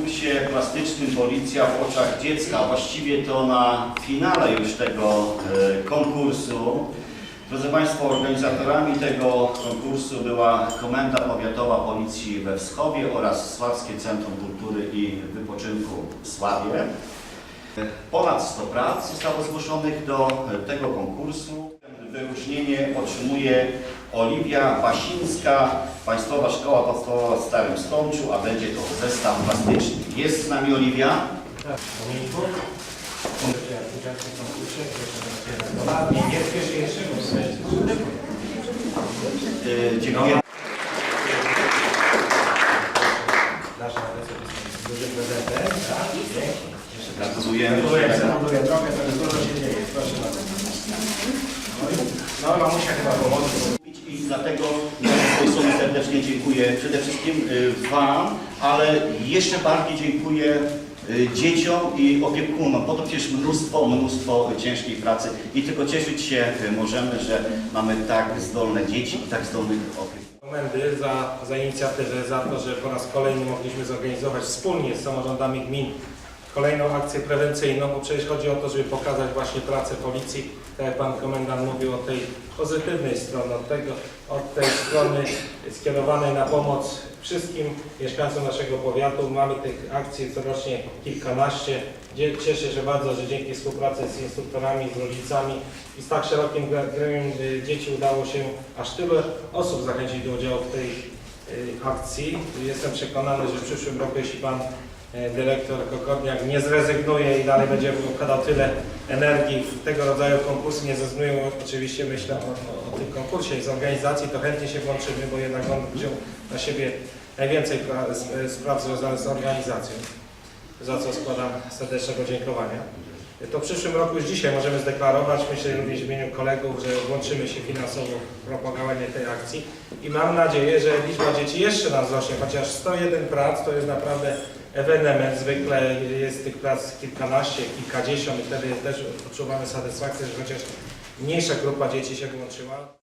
konkursie plastycznym Policja w oczach dziecka, właściwie to na finale już tego e, konkursu. Drodzy Państwo, organizatorami tego konkursu była Komenda Powiatowa Policji we Wschowie oraz Sławskie Centrum Kultury i Wypoczynku w Sławie. Ponad 100 prac zostało zgłoszonych do tego konkursu. Wyróżnienie otrzymuje Oliwia Basińska, Państwowa Szkoła Podstawowa w Starym Stączu, a będzie to zestaw plastyczny. Jest z nami Oliwia. Tak, jeszcze Yy, Dziękuję. Nasza jest duży prezentem, tak? Raz. Gratulujemy. Gratuluję, gratuluję. Trochę teraz dużo się dzieje. Proszę bardzo. No, i- No, mamusia chyba pomoże. Dlatego ja serdecznie dziękuję przede wszystkim y, Wam, ale jeszcze bardziej dziękuję y, dzieciom i opiekunom, bo to przecież mnóstwo, mnóstwo ciężkiej pracy i tylko cieszyć się y, możemy, że mamy tak zdolne dzieci i tak zdolnych opiekunów. Komendy za, za inicjatywę, za to, że po raz kolejny mogliśmy zorganizować wspólnie z samorządami gmin kolejną akcję prewencyjną, bo przecież chodzi o to, żeby pokazać właśnie pracę policji, tak jak Pan Komendant mówił o tej pozytywnej strony, od, tego, od tej strony skierowanej na pomoc wszystkim mieszkańcom naszego powiatu. Mamy tych akcji corocznie kilkanaście. Cieszę się bardzo, że dzięki współpracy z instruktorami, z rodzicami i z tak szerokim gre- gremium y, dzieci udało się aż tyle osób zachęcić do udziału w tej y, akcji. Jestem przekonany, że w przyszłym roku, jeśli Pan dyrektor Kokodniak nie zrezygnuje i dalej będzie wkładał tyle energii w tego rodzaju konkursy, nie zrezygnują oczywiście myślę o, o, o tym konkursie i z organizacji, to chętnie się włączymy, bo jednak on wziął na siebie najwięcej pra, s- spraw związanych z organizacją, za co składam serdeczne podziękowania. To w przyszłym roku już dzisiaj możemy zdeklarować, myślę również w imieniu kolegów, że włączymy się finansowo w propagowanie tej akcji. I mam nadzieję, że liczba dzieci jeszcze nam wzrośnie, chociaż 101 prac to jest naprawdę ewenement, zwykle jest tych prac kilkanaście, kilkadziesiąt i wtedy też odczuwamy satysfakcję, że chociaż mniejsza grupa dzieci się włączyła.